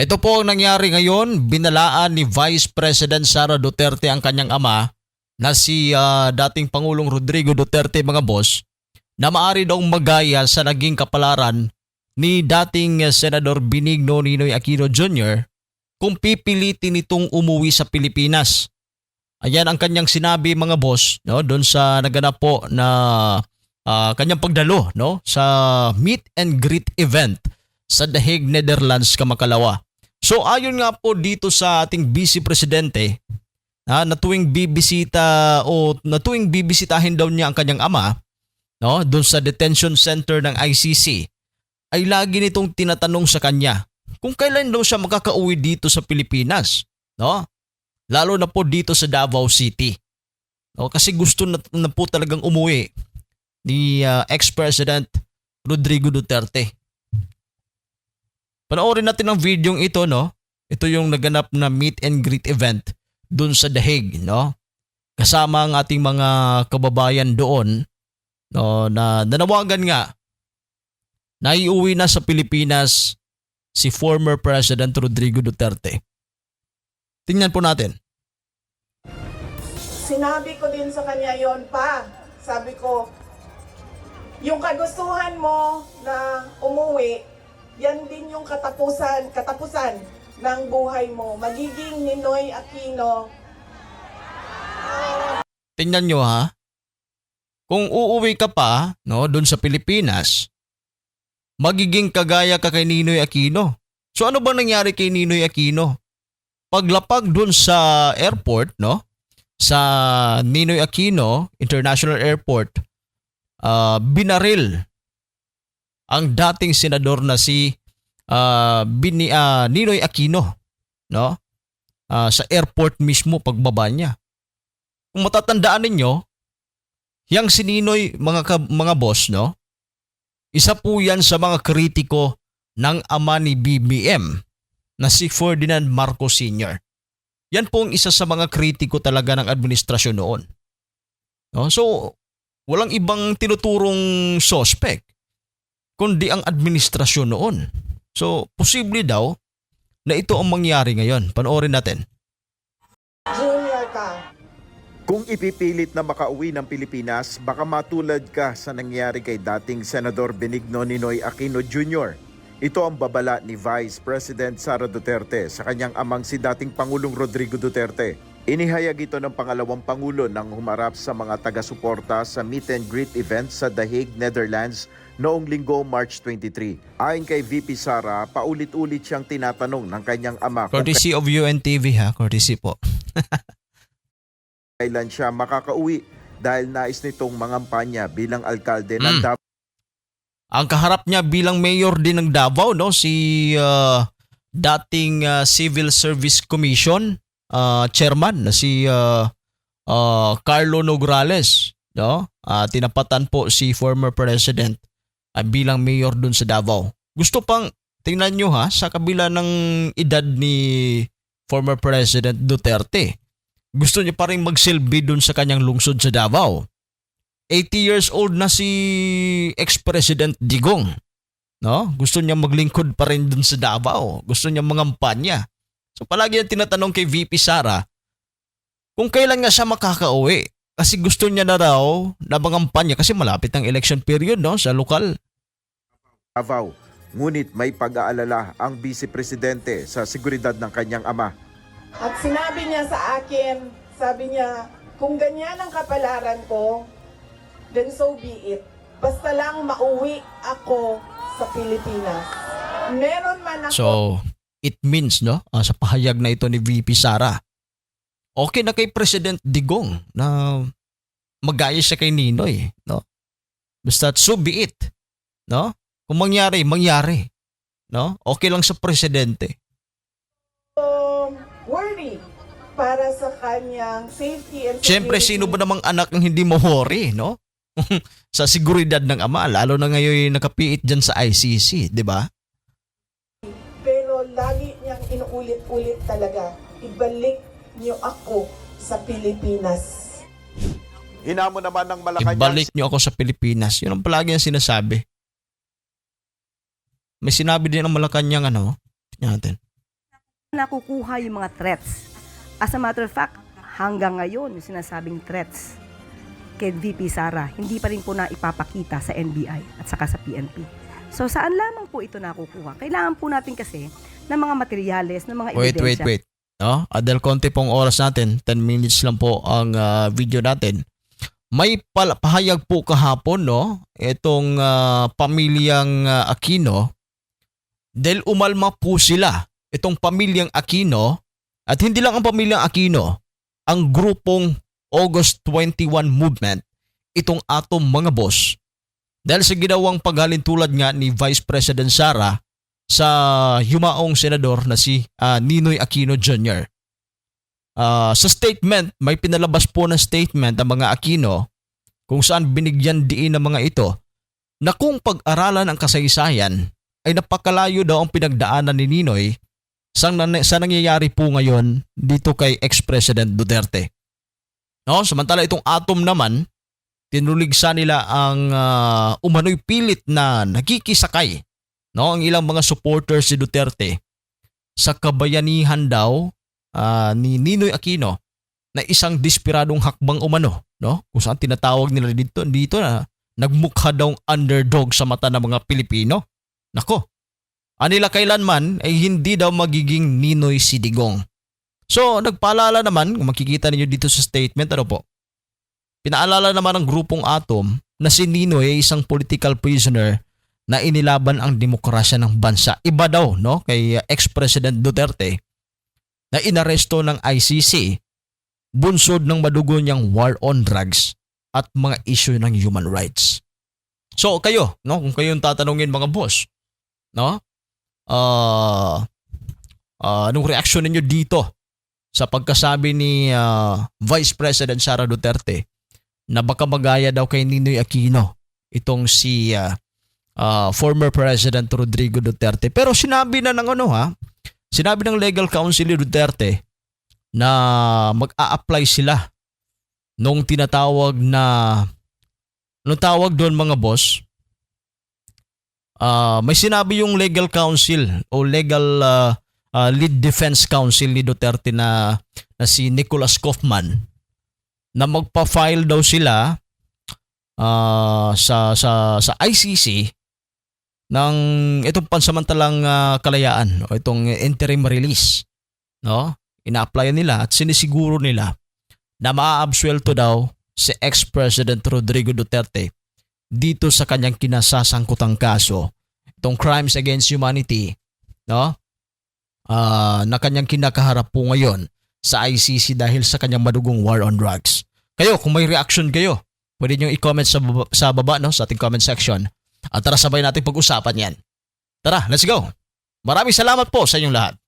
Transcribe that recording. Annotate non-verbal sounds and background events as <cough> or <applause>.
Ito po ang nangyari ngayon, binalaan ni Vice President Sara Duterte ang kanyang ama na si ah, dating Pangulong Rodrigo Duterte mga boss na maari daw magaya sa naging kapalaran ni dating eh, Senador Benigno Ninoy Aquino Jr. kung pipilitin itong umuwi sa Pilipinas. Ayan ang kanyang sinabi mga boss no doon sa naganap po na ah, kanyang pagdalo no sa meet and greet event sa Hague, Netherlands, Kamakalawa. So ayon nga po dito sa ating Vice Presidente ha, na tuwing bibisita o na tuwing bibisitahin daw niya ang kanyang ama no doon sa detention center ng ICC ay lagi nitong tinatanong sa kanya kung kailan daw siya makakauwi dito sa Pilipinas no? Lalo na po dito sa Davao City no? Kasi gusto na, na po talagang umuwi ni ah, ex-president Rodrigo Duterte Panoorin natin ang video ito, no? Ito yung naganap na meet and greet event dun sa Hague, no? Kasama ang ating mga kababayan doon, no, na nanawagan nga na iuwi na sa Pilipinas si former President Rodrigo Duterte. Tingnan po natin. Sinabi ko din sa kanya yon pa. Sabi ko, yung kagustuhan mo na umuwi, yan din yung katapusan, katapusan ng buhay mo. Magiging Ninoy Aquino Tingnan nyo ha. Kung uuwi ka pa, no, doon sa Pilipinas, magiging kagaya ka kay Ninoy Aquino. So ano ba nangyari kay Ninoy Aquino? Paglapag doon sa airport, no? Sa Ninoy Aquino International Airport, ah, binaril ang dating senador na si ah, Bini, ah, Ninoy Aquino, no? Ah, sa airport mismo pagbaba niya kung matatandaan ninyo, yang si Ninoy mga, ka- mga boss, no? Isa po yan sa mga kritiko ng ama ni BBM na si Ferdinand Marcos Sr. Yan po ang isa sa mga kritiko talaga ng administrasyon noon. No? So, walang ibang tinuturong suspect kundi ang administrasyon noon. So, posible daw na ito ang mangyari ngayon. Panoorin natin. Junior ka. Kung ipipilit na makauwi ng Pilipinas, baka matulad ka sa nangyari kay dating Senador Benigno Ninoy Aquino Jr. Ito ang babala ni Vice President Sara Duterte sa kanyang amang si dating Pangulong Rodrigo Duterte. Inihayag ito ng pangalawang Pangulo nang humarap sa mga taga-suporta sa meet and greet event sa The Hague, Netherlands noong linggo March 23. Ayon kay VP Sara, paulit-ulit siyang tinatanong ng kanyang ama Courtesy of UNTV ha, courtesy po. <laughs> kailan siya makakauwi dahil nais nitong mangampanya bilang alkalde ng Mm. Davao Ang kaharap niya bilang mayor din ng Davao no si uh, dating uh, Civil Service Commission uh, chairman na si uh, uh, Carlo Nograles no Ah, tinapatan po si former president bilang mayor dun sa Davao. Gusto pang tingnan nyo ha sa kabila ng edad ni former president Duterte. Gusto niya pa rin magsilbi dun sa kanyang lungsod sa Davao. 80 years old na si ex-president Digong. No? Gusto niya maglingkod pa rin dun sa Davao. Gusto niya mangampanya. So palagi niya tinatanong kay VP Sara kung kailan nga siya makakauwi. Kasi gusto niya na raw na mangampanya kasi malapit ang election period no sa lokal. Davao. Ngunit may pag-aalala ang Vice Presidente sa seguridad ng kanyang ama. At sinabi niya sa akin, sabi niya, kung ganyan ang kapalaran ko, then so be it. Basta lang mauwi ako sa Pilipinas. Meron man ako So it means no ah, sa pahayag na ito ni VP Sara. Okay na kay President Digong na magaya siya kay Ninoy, no? Basta so be it, no? Kung mangyari, mangyari. No? Okay lang sa presidente. worry para sa kanyang safety and Siyempre, security. sino ba namang anak ang hindi ma-worry, no? <laughs> sa seguridad ng ama, lalo na ngayon nakapiit dyan sa ICC, di ba? Pero lagi niyang inuulit-ulit talaga, ibalik niyo ako sa Pilipinas. Hinamo naman ng Malacanang Ibalik niyo ako sa Pilipinas. Yun ang palagi ang sinasabi. May sinabi din ang Malacanang ano, tingnan natin. nakukuha yung mga threats. As a matter of fact, hanggang ngayon, yung sinasabing threats kay VP Sara, hindi pa rin po na ipapakita sa NBI at saka sa PNP. So saan lamang po ito nakukuha? Kailangan po natin kasi ng mga materyales, ng mga Wait, wait, ebidensya. wait. No? Adel, konti pong oras natin. 10 minutes lang po ang ah, video natin. May pala, pahayag po kahapon, no? Itong ah, pamilyang ah, Aquino. Dahil umalma po sila. Itong pamilyang Aquino. At hindi lang ang pamilyang Aquino. Ang grupong August 21 Movement. Itong atong mga boss. Dahil sa ginawang paghalintulad nga ni Vice President Sara sa yumaong senador na si ah, Ninoy Aquino Jr. Ah, sa statement, may pinalabas po ng statement ang mga Aquino kung saan binigyan diin ng mga ito na kung pag-aralan ang kasaysayan ay napakalayo daw ang pinagdaanan ni Ninoy sa, sa nangyayari po ngayon dito kay ex-president Duterte. No, samantala itong atom naman, tinuligsa nila ang ah, umano'y pilit na nakikisakay no ang ilang mga supporters si Duterte sa kabayanihan daw ah, ni Ninoy Aquino na isang desperadong hakbang umano no? Kung saan tinatawag nila dito dito na nagmukha daw underdog sa mata ng mga Pilipino. Nako anila kailanman ay hindi daw magiging Ninoy Sidigong so nagpaalala naman kung makikita niyo dito sa statement ano po? Pinaalala naman ng grupong Atom na si Ninoy ay isang political prisoner na inilaban ang demokrasya ng bansa. Iba daw no kay uh, ex-president Duterte na inaresto ng ICC bunsod ng madugo niyang war on drugs at mga issue ng human rights. So kayo, no, kung kayo yung tatanungin mga boss, no? Ah ah, anong reaksyon ninyo dito sa pagkasabi ni ah, Vice President Sara Duterte na baka magaya daw kay Ninoy Aquino itong si ah, uh, former President Rodrigo Duterte. Pero sinabi na ng ano ha, sinabi ng legal counsel ni Duterte na mag-a-apply sila nung tinatawag na nung tawag doon mga boss ah, may sinabi yung legal counsel o legal ah, ah, lead defense counsel ni Duterte na, na si Nicholas Kaufman na magpa-file daw sila ah, sa sa sa ICC ng itong pansamantalang ah, kalayaan o itong interim release no? Ina-apply nila at sinisiguro nila na maaabsuelto daw si ex-president Rodrigo Duterte dito sa kanyang kinasasangkutang kaso. Itong crimes against humanity no? Ah, na kanyang kinakaharap po ngayon sa ICC dahil sa kanyang madugong war on drugs. Kayo, kung may reaction kayo, pwede nyo i-comment sa baba, sa baba no, sa ating comment section. At tara sabay natin pag-usapan yan. Tara, let's go. Maraming salamat po sa inyong lahat.